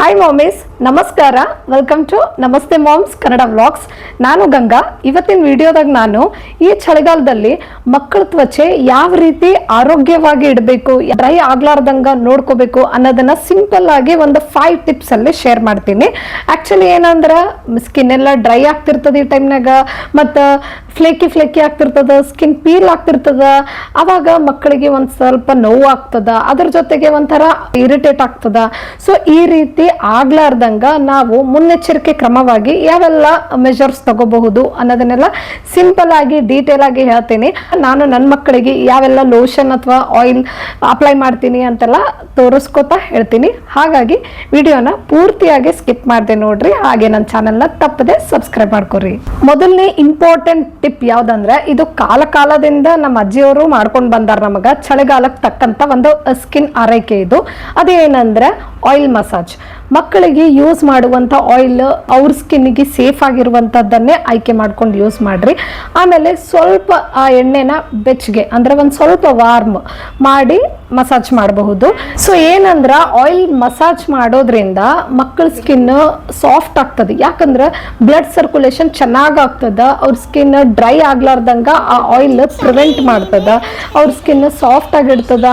Hi mommies ನಮಸ್ಕಾರ. Welcome to Namaste moms Kannada vlogs ನಾನು ಗಂಗಾ. ಇವತ್ತಿನ ವಿಡಿಯೋದಾಗ ನಾನು ಈ ಚಳಿಗಾಲದಲ್ಲಿ ಮಕ್ಕಳ ತ್ವಚೆ ಯಾವ ರೀತಿ ಆರೋಗ್ಯವಾಗಿ ಇಡಬೇಕು, ಡ್ರೈ ಆಗ್ಲಾರ್ದಂಗ ನೋಡ್ಕೋಬೇಕು ಅನ್ನೋದನ್ನ ಸಿಂಪಲ್ ಆಗಿ ಒಂದು ಫೈವ್ ಟಿಪ್ಸ್ ಅಲ್ಲಿ ಶೇರ್ ಮಾಡ್ತೀನಿ. ಆಕ್ಚುಲಿ ಏನಂದ್ರ ಸ್ಕಿನ್ ಎಲ್ಲ ಡ್ರೈ ಆಗ್ತಿರ್ತದೆ ಈ ಟೈಮ್ನಾಗ ಮತ್ತು ಫ್ಲೇಕಿ ಫ್ಲೇಕಿ ಆಗ್ತಿರ್ತದ ಸ್ಕಿನ್ ಪೀಲ್ ಆಗ್ತಿರ್ತದ. ಅವಾಗ ಮಕ್ಕಳಿಗೆ ಒಂದು ಸ್ವಲ್ಪ ನೋವು ಆಗ್ತದ. ಅದ್ರ ಜೊತೆಗೆ ಒಂಥರ ಇರಿಟೇಟ್ ಆಗ್ತದ. ಸೊ ಈ ರೀತಿ ಆಗ್ಲಾರ್ದಂಗ ನಾವು ಮುನ್ನೆಚ್ಚರಿಕೆ ಕ್ರಮವಾಗಿ ಯಾವೆಲ್ಲ ಮೆಜರ್ಸ್ ತಗೋಬಹುದು ಅನ್ನೋದನ್ನೆಲ್ಲ ಸಿಂಪಲ್ ಆಗಿ ಡೀಟೇಲ್ ಆಗಿ ಹೇಳ್ತೀನಿ. ನಾನು ನನ್ನ ಮಕ್ಕಳಿಗೆ ಯಾವೆಲ್ಲ ಲೋಷನ್ ಅಥವಾ ಆಯಿಲ್ ಅಪ್ಲೈ ಮಾಡ್ತೀನಿ ಅಂತೆಲ್ಲ ತೋರಿಸ್ಕೊತಾ ಹೇಳ್ತೀನಿ. ಹಾಗಾಗಿ ವಿಡಿಯೋನ ಪೂರ್ತಿಯಾಗಿ ಸ್ಕಿಪ್ ಮಾಡಿದೆ ನೋಡ್ರಿ. ಹಾಗೆ ನನ್ನ ಚಾನೆಲ್ನ ತಪ್ಪದೆ ಸಬ್ಸ್ಕ್ರೈಬ್ ಮಾಡ್ಕೊರಿ. ಮೊದಲನೇ ಇಂಪಾರ್ಟೆಂಟ್ ಟಿಪ್ ಯಾವ್ದಂದ್ರೆ ಇದು ಕಾಲ ಕಾಲದಿಂದ ನಮ್ಮ ಅಜ್ಜಿಯವರು ಮಾಡ್ಕೊಂಡು ಬಂದಾರ ನಮಗ ಚಳಿಗಾಲಕ್ಕೆ ತಕ್ಕಂತ ಒಂದು ಸ್ಕಿನ್ ಆರೈಕೆ ಇದು. ಅದೇನಂದ್ರೆ ಆಯಿಲ್ ಮಸಾಜ್ ಮಕ್ಕಳಿಗೆ ಯೂಸ್ ಮಾಡುವಂಥ ಆಯಿಲ್ ಅವ್ರ ಸ್ಕಿನ್ನಿಗೆ ಸೇಫ್ ಆಗಿರುವಂಥದ್ದನ್ನೇ ಆಯ್ಕೆ ಮಾಡ್ಕೊಂಡು ಯೂಸ್ ಮಾಡಿರಿ. ಆಮೇಲೆ ಸ್ವಲ್ಪ ಆ ಎಣ್ಣೆನ ಬೆಚ್ಚಗೆ, ಅಂದರೆ ಒಂದು ಸ್ವಲ್ಪ ವಾರ್ಮ್ ಮಾಡಿ ಮಸಾಜ್ ಮಾಡಬಹುದು. ಸೊ ಏನಂದ್ರ ಆಯಿಲ್ ಮಸಾಜ್ ಮಾಡೋದ್ರಿಂದ ಮಕ್ಕಳ ಸ್ಕಿನ್ ಸಾಫ್ಟ್ ಆಗ್ತದೆ. ಯಾಕಂದ್ರೆ ಬ್ಲಡ್ ಸರ್ಕ್ಯುಲೇಷನ್ ಚೆನ್ನಾಗಿ ಆಗ್ತದ, ಅವ್ರ ಸ್ಕಿನ್ ಡ್ರೈ ಆಗ್ಲಾರ್ದಂಗ ಆ ಆಯಿಲ್ ಪ್ರಿವೆಂಟ್ ಮಾಡ್ತದ, ಅವ್ರ ಸ್ಕಿನ್ ಸಾಫ್ಟ್ ಆಗಿರ್ತದ,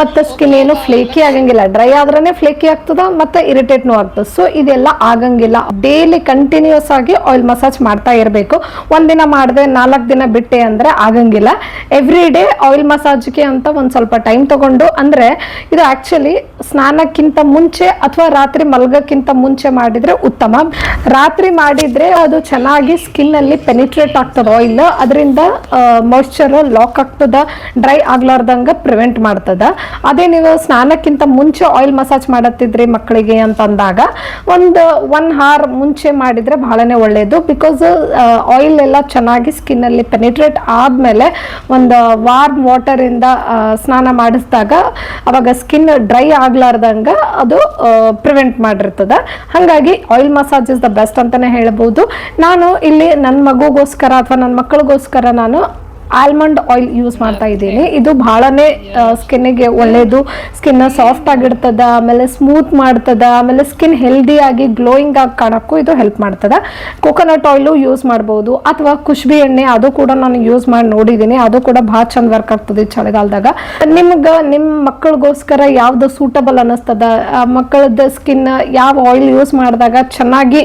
ಮತ್ತೆ ಸ್ಕಿನ್ ಏನು ಫ್ಲೇಕಿ ಆಗಂಗಿಲ್ಲ. ಡ್ರೈ ಆದ್ರೇ ಫ್ಲೇಕಿ ಆಗ್ತದ, ಮತ್ತೆ ಇರಿಟೇಟ್ನೂ ಆಗ್ತದೆ. ಸೊ ಇದೆಲ್ಲ ಆಗಂಗಿಲ್ಲ. ಡೈಲಿ ಕಂಟಿನ್ಯೂಸ್ ಆಗಿ ಆಯಿಲ್ ಮಸಾಜ್ ಮಾಡ್ತಾ ಇರಬೇಕು. ಒಂದಿನ ಮಾಡಿದೆ, ನಾಲ್ಕು ದಿನ ಬಿಟ್ಟೆ ಅಂದ್ರೆ ಆಗಂಗಿಲ್ಲ. ಎವ್ರಿ ಡೇ ಆಯಿಲ್ ಮಸಾಜ್ಗೆ ಅಂತ ಒಂದು ಸ್ವಲ್ಪ ಟೈಮ್ ತಗೊಂಡು ಅಂದ್ರೆ ಇದು ಆಕ್ಚುಲಿ ಸ್ನಾನಕ್ಕಿಂತ ಮುಂಚೆ ಅಥವಾ ರಾತ್ರಿ ಮಲ್ಗಕ್ಕಿಂತ ಮುಂಚೆ ಮಾಡಿದ್ರೆ ಉತ್ತಮ. ರಾತ್ರಿ ಮಾಡಿದ್ರೆ ಅದು ಚೆನ್ನಾಗಿ ಸ್ಕಿನ್ನಲ್ಲಿ ಪೆನಿಟ್ರೇಟ್ ಆಗ್ತದೆ ಆಯಿಲ್ ಅದರಿಂದ ಮಾಯ್ಶ್ಚರ್ ಲಾಕ್ ಆಗ್ತದ ಡ್ರೈ ಆಗ್ಲಾರ್ದಂಗೆ ಪ್ರಿವೆಂಟ್ ಮಾಡ್ತದ. ಅದೇ ನೀವು ಸ್ನಾನಕ್ಕಿಂತ ಮುಂಚೆ ಆಯಿಲ್ ಮಸಾಜ್ ಮಾಡತ್ತಿದ್ರಿ ಮಕ್ಕಳಿಗೆ ಅಂತಂದಾಗ, ಒಂದು ಒನ್ ಹಾರ್ ಮುಂಚೆ ಮಾಡಿದ್ರೆ ಬಹಳನೇ ಒಳ್ಳೆಯದು ಬಿಕಾಸ್ ಆಯಿಲ್ ಎಲ್ಲ ಚೆನ್ನಾಗಿ ಸ್ಕಿನ್ನಲ್ಲಿ ಪೆನಿಟ್ರೇಟ್ ಆದ್ಮೇಲೆ ಒಂದು ವಾರ್ಮ್ ವಾಟರ್ ಇಂದ ಸ್ನಾನ ಮಾಡಿಸಿದಾಗ ಅವಾಗ ಸ್ಕಿನ್ ಡ್ರೈ ಆಗ್ಲಾರ್ದಂಗ ಅದು ಪ್ರಿವೆಂಟ್ ಮಾಡಿರ್ತದ. ಹಾಗಾಗಿ oil massage is the best ಅಂತಾನೆ ಹೇಳ್ಬೋದು. ನಾನು ಇಲ್ಲಿ ನನ್ನ ಮಗುಗೋಸ್ಕರ ಅಥವಾ ನನ್ನ ಮಕ್ಕಳಿಗೋಸ್ಕರ ನಾನು ಆಲ್ಮಂಡ್ ಆಯಿಲ್ ಯೂಸ್ ಮಾಡ್ತಾ ಇದ್ದೀನಿ. ಇದು ಬಹಳನೇ ಸ್ಕಿನ್ನಿಗೆ ಒಳ್ಳೆಯದು ಸ್ಕಿನ್ನ ಸಾಫ್ಟ್ ಆಗಿರ್ತದ, ಆಮೇಲೆ ಸ್ಮೂತ್ ಮಾಡ್ತದ, ಆಮೇಲೆ ಸ್ಕಿನ್ ಹೆಲ್ದಿ ಆಗಿ ಗ್ಲೋಯಿಂಗ್ ಆಗಿ ಕಾಣೋಕ್ಕೂ ಇದು ಹೆಲ್ಪ್ ಮಾಡ್ತದ. ಕೋಕೋನಟ್ ಆಯಿಲು ಯೂಸ್ ಮಾಡ್ಬೋದು. ಅಥವಾ ಕುಷ್ಬಿ ಎಣ್ಣೆ, ಅದು ಕೂಡ ನಾನು ಯೂಸ್ ಮಾಡಿ ನೋಡಿದ್ದೀನಿ. ಅದು ಕೂಡ ಭಾಳ ಚಂದ ವರ್ಕ್ ಆಗ್ತದೆ ಚಳಿಗಾಲದಾಗ. ನಿಮ್ಗೆ ನಿಮ್ಮ ಮಕ್ಕಳಿಗೋಸ್ಕರ ಯಾವ್ದು ಸೂಟಬಲ್ ಅನ್ನಿಸ್ತದ? ಮಕ್ಕಳದ ಸ್ಕಿನ್ ಯಾವ ಆಯಿಲ್ ಯೂಸ್ ಮಾಡಿದಾಗ ಚೆನ್ನಾಗಿ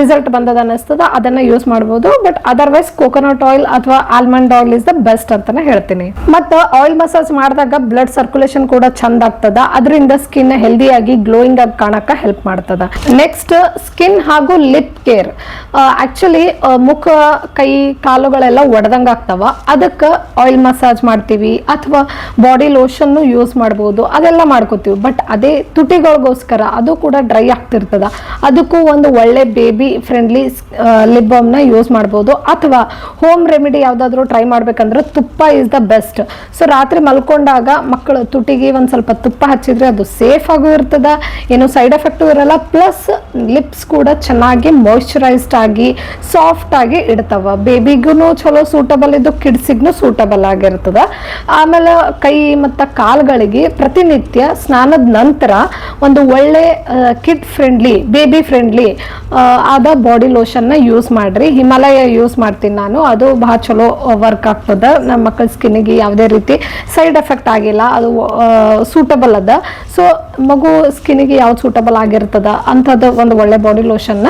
ರಿಸಲ್ಟ್ ಬಂದದ ಅನ್ನಿಸ್ತದ? ಅದನ್ನು ಯೂಸ್ ಮಾಡ್ಬೋದು. ಬಟ್ ಅದರ್ವೈಸ್ ಕೋಕೋನಟ್ ಆಯಿಲ್ ಅಥವಾ almond oil is the best ಅಂತಾನೆ ಹೇಳ್ತೀನಿ. ಮತ್ತ ಆಯಿಲ್ ಮಸಾಜ್ ಮಾಡಿದಾಗ ಬ್ಲಡ್ ಸರ್ಕ್ಯುಲೇಷನ್ ಕೂಡ ಚಂದ ಆಗ್ತದ. ಅದರಿಂದ ಸ್ಕಿನ್ ಹೆಲ್ದಿಯಾಗಿ ಗ್ಲೋಯಿಂಗ್ ಆಗಿ ಕಾಣಕ ಹೆಲ್ಪ್ ಮಾಡ್ತದ. ನೆಕ್ಸ್ಟ್ ಸ್ಕಿನ್ ಹಾಗೂ ಲಿಪ್ ಕೇರ್ ಆಕ್ಚುಲಿ ಮುಖ, ಕೈ, ಕಾಲುಗಳೆಲ್ಲ ಒಡೆದಂಗ ಆಗ್ತಾವ. ಅದಕ್ಕೆ ಆಯಿಲ್ ಮಸಾಜ್ ಮಾಡ್ತೀವಿ. ಅಥವಾ ಬಾಡಿ ಲೋಷನ್ ಯೂಸ್ ಮಾಡ್ಬೋದು. ಅದೆಲ್ಲ ಮಾಡ್ಕೋತೀವಿ. ಬಟ್ ಅದೇ ತುಟಿಗಳಿಗೋಸ್ಕರ ಅದು ಕೂಡ ಡ್ರೈ ಆಗ್ತಿರ್ತದ. ಅದಕ್ಕೂ ಒಂದು ಒಳ್ಳೆ ಬೇಬಿ ಫ್ರೆಂಡ್ಲಿ ಲಿಪ್ ಬಾಮ್ನ ಯೂಸ್ ಮಾಡ್ಬೋದು. ಅಥವಾ ಹೋಮ್ ರೆಮಿಡಿ ಯಾವುದಾದ್ರೂ ಟ್ರೈ ಮಾಡ್ಬೇಕಂದ್ರೆ ತುಪ್ಪ ಇಸ್ ದ ಬೆಸ್ಟ್ ಸೊ ರಾತ್ರಿ ಮಲ್ಕೊಂಡಾಗ ಮಕ್ಕಳು ತುಟಿಗೆ ಒಂದು ಸ್ವಲ್ಪ ತುಪ್ಪ ಹಚ್ಚಿದ್ರೆ ಅದು ಸೇಫ್ ಆಗೂ ಇರ್ತದ, ಏನು ಸೈಡ್ ಎಫೆಕ್ಟು ಇರಲ್ಲ. ಪ್ಲಸ್ ಲಿಪ್ಸ್ ಕೂಡ ಚೆನ್ನಾಗಿ ಮಾಯಿಶ್ಚರೈಸ್ಡ್ ಆಗಿ ಸಾಫ್ಟ್ ಆಗಿ ಇಡ್ತಾವ. ಬೇಬಿಗೂ ಚಲೋ ಸೂಟಬಲ್ ಇದು ಕಿಡ್ಸಿಗೂ ಸೂಟಬಲ್ ಆಗಿರ್ತದ. ಆಮೇಲೆ ಕೈ ಮತ್ತು ಕಾಲುಗಳಿಗೆ ಪ್ರತಿನಿತ್ಯ ಸ್ನಾನದ ನಂತರ ಒಂದು ಒಳ್ಳೆ ಕಿಡ್ ಫ್ರೆಂಡ್ಲಿ ಬೇಬಿ ಫ್ರೆಂಡ್ಲಿ ಆದ ಬಾಡಿ ಲೋಷನ್ನ ಯೂಸ್ ಮಾಡಿರಿ. ಹಿಮಾಲಯ ಯೂಸ್ ಮಾಡ್ತೀನಿ ನಾನು. ಅದು ಭಾಳ ಚಲೋ ವರ್ಕ್ ಆಗ್ತದ ನಮ್ಮ ಮಕ್ಕಳ ಸ್ಕಿನ್ನಿಗೆ ಯಾವುದೇ ರೀತಿ ಸೈಡ್ ಎಫೆಕ್ಟ್ ಆಗಿಲ್ಲ. ಅದು ಸೂಟಬಲ್ ಅದ. ಸೊ ಮಗು ಸ್ಕಿನ್ನಿಗೆ ಯಾವ್ದು ಸೂಟಬಲ್ ಆಗಿರ್ತದ? ಅಂಥದ್ದು ಒಂದು ಒಳ್ಳೆ ಬಾಡಿ ಲೋಷನ್ನ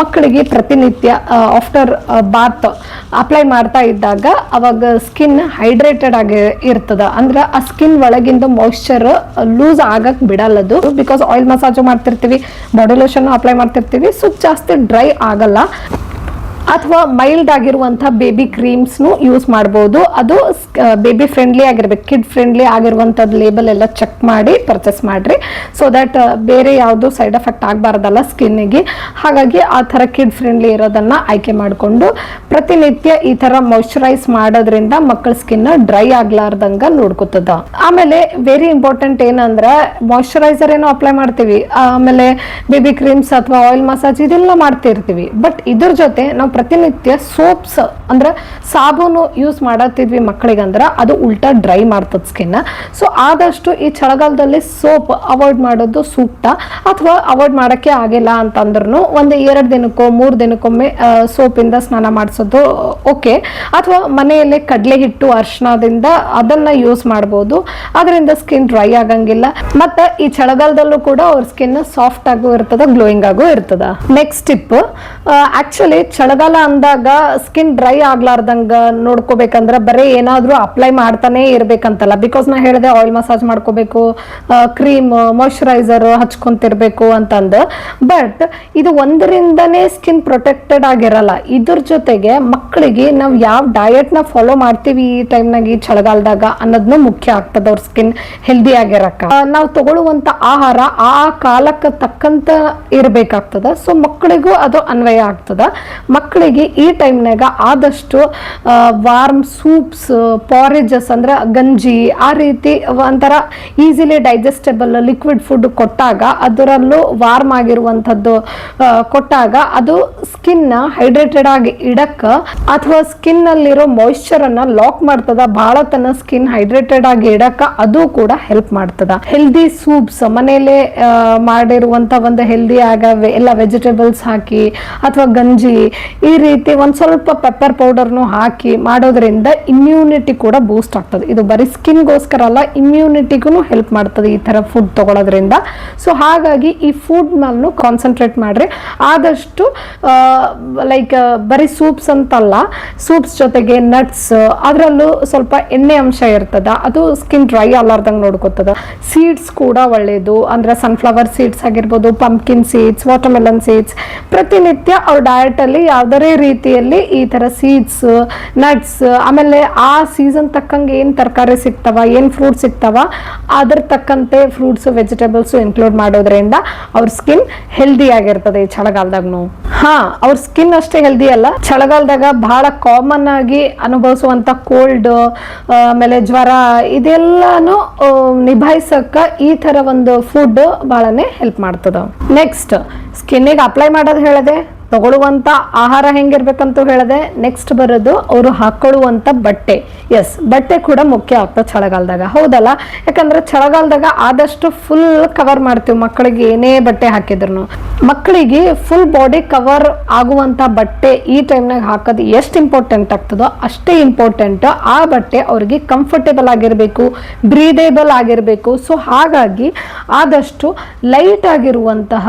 ಮಕ್ಕಳಿಗೆ ಪ್ರತಿನಿತ್ಯ ಆಫ್ಟರ್ ಬಾತ್ ಅಪ್ಲೈ ಮಾಡ್ತಾ ಇದ್ದಾಗ ಅವಾಗ ಸ್ಕಿನ್ ಹೈಡ್ರೇಟೆಡ್ ಆಗಿ ಇರ್ತದ. ಅಂದ್ರೆ ಆ ಸ್ಕಿನ್ ಒಳಗಿಂದ ಮಾಯಿಶ್ಚರ್ ಲೂಸ್ ಆಗಕ್ ಬಿಡಲ್ಲದು ಬಿಕಾಸ್ ಆಯಿಲ್ ಮಸಾಜು ಮಾಡ್ತಿರ್ತೀವಿ ಬಾಡಿ ಲೋಷನ್ ಅಪ್ಲೈ ಮಾಡ್ತಿರ್ತೀವಿ ಸೊ ಜಾಸ್ತಿ ಡ್ರೈ ಆಗಲ್ಲ. ಅಥವಾ ಮೈಲ್ಡ್ ಆಗಿರುವಂಥ ಬೇಬಿ ಕ್ರೀಮ್ಸ್ನು ಯೂಸ್ ಮಾಡ್ಬೋದು. ಅದು ಬೇಬಿ ಫ್ರೆಂಡ್ಲಿ ಆಗಿರ್ಬೇಕು. ಕಿಡ್ ಫ್ರೆಂಡ್ಲಿ ಆಗಿರುವಂಥದ್ದು ಲೇಬಲ್ ಎಲ್ಲ ಚೆಕ್ ಮಾಡಿ ಪರ್ಚೇಸ್ ಮಾಡಿರಿ. ಸೊ ದಟ್ ಬೇರೆ ಯಾವುದು ಸೈಡ್ ಎಫೆಕ್ಟ್ ಆಗಬಾರ್ದಲ್ಲ ಸ್ಕಿನ್ನಿಗೆ ಹಾಗಾಗಿ ಆ ಥರ ಕಿಡ್ ಫ್ರೆಂಡ್ಲಿ ಇರೋದನ್ನು ಆಯ್ಕೆ ಮಾಡಿಕೊಂಡು ಪ್ರತಿನಿತ್ಯ ಈ ಥರ ಮಾಯಿಶ್ಚರೈಸ್ ಮಾಡೋದ್ರಿಂದ ಮಕ್ಕಳ ಸ್ಕಿನ್ ಡ್ರೈ ಆಗ್ಲಾರ್ದಂಗ ನೋಡ್ಕೊತದ. ಆಮೇಲೆ ವೆರಿ ಇಂಪಾರ್ಟೆಂಟ್ ಏನಂದ್ರೆ ಮಾಯಿಶ್ಚರೈಸರ್ ಏನೋ ಅಪ್ಲೈ ಮಾಡ್ತೀವಿ. ಆಮೇಲೆ ಬೇಬಿ ಕ್ರೀಮ್ಸ್ ಅಥವಾ ಆಯಿಲ್ ಮಸಾಜ್ ಇದೆಲ್ಲ ಮಾಡ್ತಿರ್ತೀವಿ. ಬಟ್ ಇದ್ರ ಜೊತೆ ನಾವು ಪ್ರತಿನಿತ್ಯ ಸೋಪ್ಸ್, ಅಂದ್ರೆ ಸಾಬೂನು ಯೂಸ್ ಮಾಡತ್ತಿದ್ವಿ ಮಕ್ಕಳಿಗಂದ್ರೆ ಅದು ಉಲ್ಟಾ ಡ್ರೈ ಮಾಡ್ತದ ಸ್ಕಿನ್ ಸೊ ಆದಷ್ಟು ಈ ಚಳಿಗಾಲದಲ್ಲಿ ಸೋಪ್ ಅವಾಯ್ಡ್ ಮಾಡೋದು ಸೂಕ್ತ. ಅಥವಾ ಅವಾಯ್ಡ್ ಮಾಡೋಕ್ಕೆ ಆಗಿಲ್ಲ ಅಂತಂದ್ರೂ ಒಂದು ಎರಡು ದಿನಕ್ಕೋ, ಮೂರು ದಿನಕ್ಕೊಮ್ಮೆ ಸೋಪಿಂದ ಸ್ನಾನ ಮಾಡಿಸೋದು ಓಕೆ. ಅಥವಾ ಮನೆಯಲ್ಲೇ ಕಡಲೆ ಹಿಟ್ಟು ಅರ್ಶನದಿಂದ ಅದನ್ನು ಯೂಸ್ ಮಾಡ್ಬೋದು. ಅದರಿಂದ ಸ್ಕಿನ್ ಡ್ರೈ ಆಗಂಗಿಲ್ಲ. ಮತ್ತು ಈ ಚಳಿಗಾಲದಲ್ಲೂ ಕೂಡ ಅವ್ರ ಸ್ಕಿನ್ ಸಾಫ್ಟ್ ಆಗೂ ಇರ್ತದೆ ಗ್ಲೋಯಿಂಗ್ ಆಗೂ ಇರ್ತದ. ನೆಕ್ಸ್ಟ್ ಟಿಪ್ ಆ್ಯಕ್ಚುಲಿ ಚಳಿಗಾಲ ಅಂದಾಗ ಸ್ಕಿನ್ ಡ್ರೈ ಆಗ್ಲಾರ್ದಂಗ ನೋಡ್ಕೋಬೇಕಂದ್ರೆ ಬರೀ ಏನಾದ್ರೂ ಅಪ್ಲೈ ಮಾಡ್ತಾನೆ ಇರ್ಬೇಕಂತಲ್ಲ. ಬಿಕಾಸ್ ನಾ ಹೇಳಿದೆ ಆಯಿಲ್ ಮಸಾಜ್ ಮಾಡ್ಕೋಬೇಕು ಕ್ರೀಮ್ ಮಾಯಶ್ಚರೈಸರ್ ಹಚ್ಕೊಂತಿರ್ಬೇಕು ಅಂತಂದ. ಬಟ್ ಇದು ಒಂದರಿಂದನೇ ಸ್ಕಿನ್ ಪ್ರೊಟೆಕ್ಟೆಡ್ ಆಗಿರಲ್ಲ. ಇದ್ರ ಜೊತೆಗೆ ಮಕ್ಕಳಿಗೆ ನಾವು ಯಾವ ಡಯಟ್ನ ಫಾಲೋ ಮಾಡ್ತೀವಿ ಈ ಟೈಮ್ನಾಗ ಈ ಚಳಿಗಾಲದಾಗ ಅನ್ನೋದನ್ನು ಮುಖ್ಯ ಆಗ್ತದ ಅವ್ರ ಸ್ಕಿನ್ ಹೆಲ್ದಿ ಆಗಿರಕ್ಕ. ನಾವು ತಗೊಳ್ಳುವಂತ ಆಹಾರ ಆ ಕಾಲಕ್ಕೆ ತಕ್ಕಂತ ಇರಬೇಕಾಗ್ತದ. ಸೊ ಮಕ್ಕಳಿಗೂ ಅದು ಅನ್ವಯ ಆಗ್ತದ. ಮಕ್ಕಳಿಗೆ ಈ ಟೈಮ್ನಾಗ ಆದಷ್ಟು ವಾರ್ಮ್ ಸೂಪ್ಸ್ ಪಾರೇಜಸ್ ಅಂದ್ರೆ ಗಂಜಿ, ಆ ರೀತಿ ಒಂಥರ ಈಸಿಲಿ ಡೈಜೆಸ್ಟೇಬಲ್ ಲಿಕ್ವಿಡ್ ಫುಡ್ ಕೊಟ್ಟಾಗ ಅದರಲ್ಲೂ ವಾರ್ಮ್ ಆಗಿರುವಂಥದ್ದು ಕೊಟ್ಟಾಗ ಅದು ಸ್ಕಿನ್ನ ಹೈಡ್ರೇಟೆಡ್ ಆಗಿ ಇಡಕ್ಕ ಅಥವಾ ಸ್ಕಿನ್ನಲ್ಲಿರೋ ಅಲ್ಲಿರೋ ಮಾಯಿಶ್ಚರ್ ಲಾಕ್ ಮಾಡ್ತದ, ಭಾಳ ತನ್ನ ಸ್ಕಿನ್ ಹೈಡ್ರೇಟೆಡ್ ಆಗಿ ಇಡಕ್ಕ ಅದು ಕೂಡ ಹೆಲ್ಪ್ ಮಾಡ್ತದ. ಹೆಲ್ದಿ ಸೂಪ್ಸ್ ಮನೆಯಲ್ಲೇ ಮಾಡಿರುವಂಥ ಒಂದು ಹೆಲ್ದಿ ಆಗ ಎಲ್ಲ ವೆಜಿಟೇಬಲ್ಸ್ ಹಾಕಿ ಅಥವಾ ಗಂಜಿ ಈ ರೀತಿ ಒಂದು ಸ್ವಲ್ಪ ಪೆಪ್ಪರ್ ಪೌಡರ್ನು ಹಾಕಿ ಮಾಡೋದ್ರಿಂದ ಇಮ್ಯುನಿಟಿ ಕೂಡ ಬೂಸ್ಟ್ ಆಗ್ತದೆ. ಇದು ಬರೀ ಸ್ಕಿನ್ಗೋಸ್ಕರ ಅಲ್ಲ ಇಮ್ಯುನಿಟಿಗೂ ಹೆಲ್ಪ್ ಮಾಡ್ತದೆ ಈ ಥರ ಫುಡ್ ತೊಗೊಳೋದ್ರಿಂದ. ಸೊ ಹಾಗಾಗಿ ಈ ಫುಡ್ ಮೇಲೂ ಕಾನ್ಸಂಟ್ರೇಟ್ ಮಾಡಿರಿ. ಆದಷ್ಟು ಲೈಕ್ ಬರೀ ಸೂಪ್ಸ್ ಅಂತಲ್ಲ ಸೂಪ್ಸ್ ಜೊತೆಗೆ ನಟ್ಸ್ ಅದರಲ್ಲೂ ಸ್ವಲ್ಪ ಎಣ್ಣೆ ಅಂಶ ಇರ್ತದ, ಅದು ಸ್ಕಿನ್ ಡ್ರೈ ಅಲ್ಲಾರ್ದಂಗೆ ನೋಡ್ಕೋತದ. ಸೀಡ್ಸ್ ಕೂಡ ಒಳ್ಳೆಯದು ಅಂದರೆ ಸನ್ಫ್ಲವರ್ ಸೀಡ್ಸ್ ಆಗಿರ್ಬೋದು ಪಂಪ್ಕಿನ್ ಸೀಡ್ಸ್ ವಾಟರ್ಮೆಲನ್ ಸೀಡ್ಸ್ ಪ್ರತಿನಿತ್ಯ ಅವ್ರ ಡಯಟಲ್ಲಿ ಅಲ್ಲಿ ಯಾವ್ದಾರೇ ರೀತಿಯಲ್ಲಿ ಈ ತರ ಸೀಡ್ಸ್ ನಟ್ಸ್ ಆಮೇಲೆ ಆ ಸೀಸನ್ ತಕ್ಕಂಗೆ ಏನು ತರಕಾರಿ ಸಿಗ್ತಾವ, ಏನು ಫ್ರೂಟ್ಸ್ ಸಿಗ್ತಾವ, ಅದ್ರ ತಕ್ಕಂತೆ ಫ್ರೂಟ್ಸ್ ವೆಜಿಟೇಬಲ್ಸು ಇನ್ಕ್ಲೂಡ್ ಮಾಡೋದ್ರಿಂದ ಅವ್ರ ಸ್ಕಿನ್ ಹೆಲ್ದಿ ಆಗಿರ್ತದೆ ಈ ಚಳಿಗಾಲದಾಗ್ನು. ಹಾ, ಅವ್ರ ಸ್ಕಿನ್ ಅಷ್ಟೇ ಹೆಲ್ದಿ ಅಲ್ಲ. ಚಳಿಗಾಲದಾಗ ಬಹಳ ಕಾಮನ್ ಆಗಿ ಅನುಭವಿಸುವಂತ ಕೋಲ್ಡ್ ಆಮೇಲೆ ಜ್ವರ ಇದೆಲ್ಲಾನು ನಿಭಾಯಿಸಕ್ಕ ಈ ತರ ಒಂದು ಫುಡ್ ಬಹಳನೇ ಹೆಲ್ಪ್ ಮಾಡ್ತದ. ನೆಕ್ಸ್ಟ್ ಸ್ಕಿನ್ನಿಗೆ ಅಪ್ಲೈ ಮಾಡೋದು ಹೇಳಿದೆ? ತಗೊಳ್ಳುವಂತ ಆಹಾರ ಹೆಂಗಿರ್ಬೇಕಂತ ಹೇಳಿದೆ ನೆಕ್ಸ್ಟ್ ಬರೋದು ಅವರು ಹಾಕೊಳ್ಳುವಂತ ಬಟ್ಟೆ. ಎಸ್ ಬಟ್ಟೆ ಕೂಡ ಮುಖ್ಯ ಆಗ್ತದೆ ಚಳಿಗಾಲದಾಗ. ಹೌದಲ್ಲ? ಯಾಕಂದ್ರೆ ಚಳಿಗಾಲದಾಗ ಆದಷ್ಟು ಫುಲ್ ಕವರ್ ಮಾಡ್ತೀವಿ ಮಕ್ಕಳಿಗೆ ಏನೇ ಬಟ್ಟೆ ಹಾಕಿದ್ರು ಮಕ್ಕಳಿಗೆ ಫುಲ್ ಬಾಡಿ ಕವರ್ ಆಗುವಂತ ಬಟ್ಟೆ ಈ ಟೈಮ್ನಾಗ ಹಾಕೋದು ಎಷ್ಟು ಇಂಪಾರ್ಟೆಂಟ್ ಆಗ್ತದೋ ಅಷ್ಟೇ ಇಂಪಾರ್ಟೆಂಟ್ ಆ ಬಟ್ಟೆ ಅವ್ರಿಗೆ ಕಂಫರ್ಟೇಬಲ್ ಆಗಿರಬೇಕು ಬ್ರೀದೇಬಲ್ ಆಗಿರಬೇಕು. ಸೊ ಹಾಗಾಗಿ ಆದಷ್ಟು ಲೈಟ್ ಆಗಿರುವಂತಹ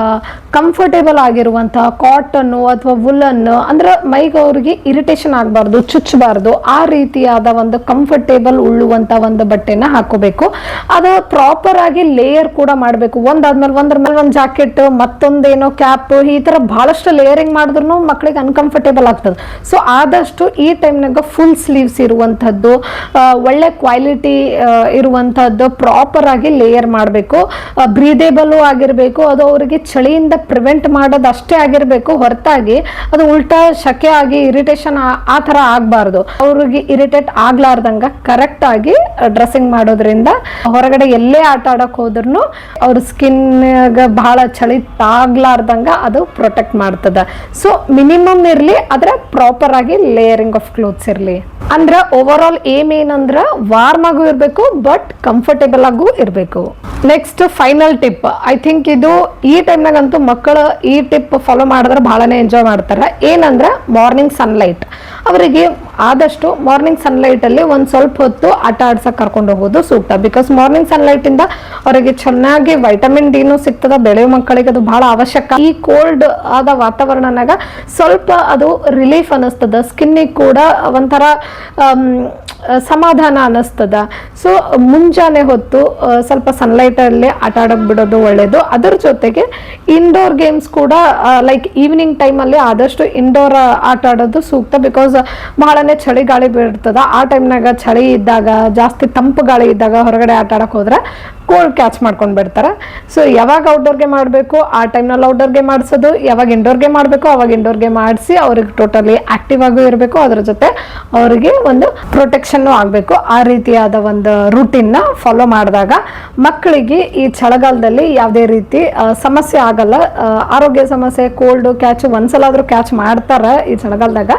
ಕಂಫರ್ಟೇಬಲ್ ಆಗಿರುವಂತಹ ಕಾಟನ್ನು ಅಥವಾ ವುಲ್ಲನ್ನು ಅಂದ್ರೆ ಮೈಗೆ ಅವ್ರಿಗೆ ಇರಿಟೇಷನ್ ಆಗಬಾರ್ದು, ಚುಚ್ಚಬಾರ್ದು, ಆ ರೀತಿಯಾದ ಒಂದು ಕಂಫರ್ಟೇಬಲ್ ಉಳ್ಳುವಂತ ಒಂದು ಬಟ್ಟೆನ ಹಾಕೋಬೇಕು. ಅದು ಪ್ರಾಪರ್ ಆಗಿ ಲೇಯರ್ ಕೂಡ ಮಾಡಬೇಕು. ಒಂದಾದ್ಮೇಲೆ ಒಂದ್ರ ಮೇಲೆ ಒಂದು ಜಾಕೆಟ್ ಮತ್ತೊಂದೇನೋ ಕ್ಯಾಪ್ ಈ ತರ ಬಹಳಷ್ಟು ಲೇಯರಿಂಗ್ ಮಾಡಿದ್ರು ಮಕ್ಕಳಿಗೆ ಅನ್ಕಂಫರ್ಟೇಬಲ್ ಆಗ್ತದೆ. ಸೊ ಆದಷ್ಟು ಈ ಟೈಮ್ನಾಗ ಫುಲ್ ಸ್ಲೀವ್ಸ್ ಇರುವಂಥದ್ದು ಒಳ್ಳೆ ಕ್ವಾಲಿಟಿ ಇರುವಂಥದ್ದು ಪ್ರಾಪರ್ ಆಗಿ ಲೇಯರ್ ಮಾಡಬೇಕು. ಬ್ರೀದೇಬಲ್ ಆಗಿರಬೇಕು. ಅದು ಅವರಿಗೆ ಚಳಿಯಿಂದ ಪ್ರಿವೆಂಟ್ ಮಾಡೋದು ಅಷ್ಟೇ ಆಗಿರಬೇಕು ಹೊರತಾಗಿ ಅದು ಉಲ್ಟಾ ಶಕೆ ಆಗಿ ಇರಿಟೇಷನ್ ಆ ತರ ಆಗಬಾರ್ದು. ಅವ್ರಿಗೆ ಇರಿಟೇಟ್ ಆಗ್ಲಾರ್ದಂಗ ಕರೆಕ್ಟ್ ಆಗಿ ಡ್ರೆಸ್ಸಿಂಗ್ ಮಾಡೋದ್ರಿಂದ ಹೊರಗಡೆ ಎಲ್ಲೇ ಆಟ ಆಡಕ್ ಹೋದ್ರು ಅವ್ರ ಸ್ಕಿನ್ ಬಹಳ ಚಳಿ ತಾಗ್ಲಾರ್ದಂಗ ಅದು ಪ್ರೊಟೆಕ್ಟ್ ಮಾಡ್ತದ. ಸೊ ಮಿನಿಮಮ್ ಇರ್ಲಿ, ಆದ್ರೆ ಪ್ರಾಪರ್ ಆಗಿ ಲೇಯರಿಂಗ್ ಆಫ್ ಕ್ಲೋತ್ಸ್ ಇರ್ಲಿ. ಅಂದ್ರೆ ಓವರ್ ಆಲ್ ಏಮ್ ಏನಂದ್ರ ವಾರ್ಮ್ ಆಗು ಇರಬೇಕು ಬಟ್ ಕಂಫರ್ಟೇಬಲ್ ಆಗು ಇರಬೇಕು. Next final tip I think ಇದು ಈ ಟೈಮ್ನಾಗಂತೂ ಮಕ್ಕಳು ಈ ಟಿಪ್ ಫಾಲೋ ಮಾಡಿದ್ರೆ ಬಹಳನೇ ಎಂಜಾಯ್ ಮಾಡ್ತಾರೆ. ಏನಂದ್ರೆ ಮಾರ್ನಿಂಗ್ ಸನ್ಲೈಟ್ ಅವರಿಗೆ ಆದಷ್ಟು ಮಾರ್ನಿಂಗ್ ಸನ್ಲೈಟಲ್ಲಿ ಒಂದು ಸ್ವಲ್ಪ ಹೊತ್ತು ಆಟ ಆಡ್ಸಕ್ಕೆ ಕರ್ಕೊಂಡು ಹೋಗೋದು ಸೂಕ್ತ. ಬಿಕಾಸ್ ಮಾರ್ನಿಂಗ್ ಸನ್ಲೈಟಿಂದ ಅವರಿಗೆ ಚೆನ್ನಾಗಿ ವೈಟಮಿನ್ ಡಿನೂ ಸಿಗ್ತದ ಬೆಳೆ ಮಕ್ಕಳಿಗೆ ಅದು ಬಹಳ ಅವಶ್ಯಕ. ಈ ಕೋಲ್ಡ್ ಆದ ವಾತಾವರಣನಾಗ ಸ್ವಲ್ಪ ಅದು ರಿಲೀಫ್ ಅನ್ನಿಸ್ತದೆ. ಸ್ಕಿನ್ನಿಗೆ ಕೂಡ ಒಂಥರ ಆಮ್, ಸಮಾಧಾನ ಅನ್ನಿಸ್ತದ. ಸೊ ಮುಂಜಾನೆ ಹೊತ್ತು ಸ್ವಲ್ಪ ಸನ್ಲೈಟ್ ಅಲ್ಲಿ ಆಟ ಆಡಕ್ಕೆ ಬಿಡೋದು ಒಳ್ಳೆಯದು ಅದರ ಜೊತೆಗೆ ಇಂಡೋರ್ ಗೇಮ್ಸ್ ಕೂಡ ಲೈಕ್ ಈವ್ನಿಂಗ್ ಟೈಮಲ್ಲಿ ಆದಷ್ಟು ಇಂಡೋರ್ ಆಟ ಆಡೋದು ಸೂಕ್ತ ಬಿಕಾಸ್ ಬಹಳನೇ ಚಳಿ ಗಾಳಿ ಬೀಳ್ತದ. ಆ ಟೈಮ್ನಾಗ ಚಳಿ ಇದ್ದಾಗ, ಜಾಸ್ತಿ ತಂಪು ಗಾಳಿ ಇದ್ದಾಗ ಹೊರಗಡೆ ಆಟ ಆಡೋಕೆ ಹೋದ್ರೆ ಕೋಲ್ಡ್ ಕ್ಯಾಚ್ ಮಾಡ್ಕೊಂಡು ಬಿಡ್ತಾರೆ. ಸೊ ಯಾವಾಗ ಔಟ್ಡೋರ್ಗೆ ಮಾಡಬೇಕು ಆ ಟೈಮ್ನಲ್ಲಿ ಔಟ್ಡೋರ್ಗೆ ಮಾಡಿಸೋದು ಯಾವಾಗ ಇಂಡೋರ್ಗೆ ಮಾಡಬೇಕು ಅವಾಗ ಇಂಡೋರ್ಗೆ ಮಾಡಿಸಿ ಅವ್ರಿಗೆ ಟೋಟಲಿ ಆ್ಯಕ್ಟಿವ್ ಆಗೂ ಇರಬೇಕು. ಅದ್ರ ಜೊತೆ ಅವರಿಗೆ ಒಂದು ಪ್ರೊಟೆಕ್ಷನ್ನು ಆಗಬೇಕು. ಆ ರೀತಿಯಾದ ಒಂದು ರೂಟೀನ್ನ ಫಾಲೋ ಮಾಡಿದಾಗ ಮಕ್ಕಳಿಗೆ ಈ ಚಳಿಗಾಲದಲ್ಲಿ ಯಾವುದೇ ರೀತಿ ಸಮಸ್ಯೆ ಆಗಲ್ಲ. ಆರೋಗ್ಯ ಸಮಸ್ಯೆ ಕೋಲ್ಡು ಕ್ಯಾಚ್ ಒಂದ್ಸಲ ಆದರೂ ಕ್ಯಾಚ್ ಮಾಡ್ತಾರೆ ಈ ಚಳಿಗಾಲದಾಗ.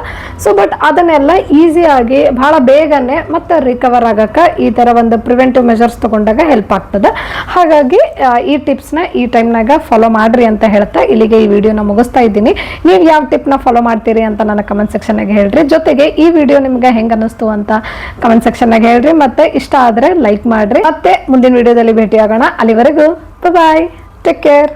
ಸೊ ಬಟ್ ಅದನ್ನೆಲ್ಲ ಈಸಿಯಾಗಿ ಭಾಳ ಬೇಗನೆ ಮತ್ತೆ ರಿಕವರ್ ಆಗಕ್ಕೆ ಈ ಥರ ಒಂದು ಪ್ರಿವೆಂಟಿವ್ ಮೆಷರ್ಸ್ ತಗೊಂಡಾಗ ಹೆಲ್ಪ್ ಆಗ್ತದೆ. ಹಾಗಾಗಿ ಈ ಈ ಟಿಪ್ಸ್ನ ಈ ಟೈಮ್ನಾಗ ಫಾಲೋ ಮಾಡ್ರಿ ಅಂತ ಹೇಳ್ತಾ ಇಲ್ಲಿಗೆ ಈ ವಿಡಿಯೋನ ಮುಗಿಸ್ತಾ ಇದ್ದೀನಿ. ನೀವು ಯಾವ ಟಿಪ್ನ ಫಾಲೋ ಮಾಡ್ತೀರಿ ಅಂತ ನನ್ನ ಕಮೆಂಟ್ ಸೆಕ್ಷನ್ನಾಗ ಹೇಳ್ರಿ. ಜೊತೆಗೆ ಈ ವಿಡಿಯೋ ನಿಮ್ಗೆ ಹೆಂಗೆ ಅನ್ನಿಸ್ತು ಅಂತ ಕಮೆಂಟ್ ಸೆಕ್ಷನ್ನಾಗ ಹೇಳ್ರಿ. ಮತ್ತೆ ಇಷ್ಟ ಆದರೆ ಲೈಕ್ ಮಾಡ್ರಿ. ಮತ್ತೆ ಮುಂದಿನ ವಿಡಿಯೋದಲ್ಲಿ ಭೇಟಿ ಆಗೋಣ ಅಲ್ಲಿವರೆಗೂ ಬಾಯ್ ಟೇಕ್ ಕೇರ್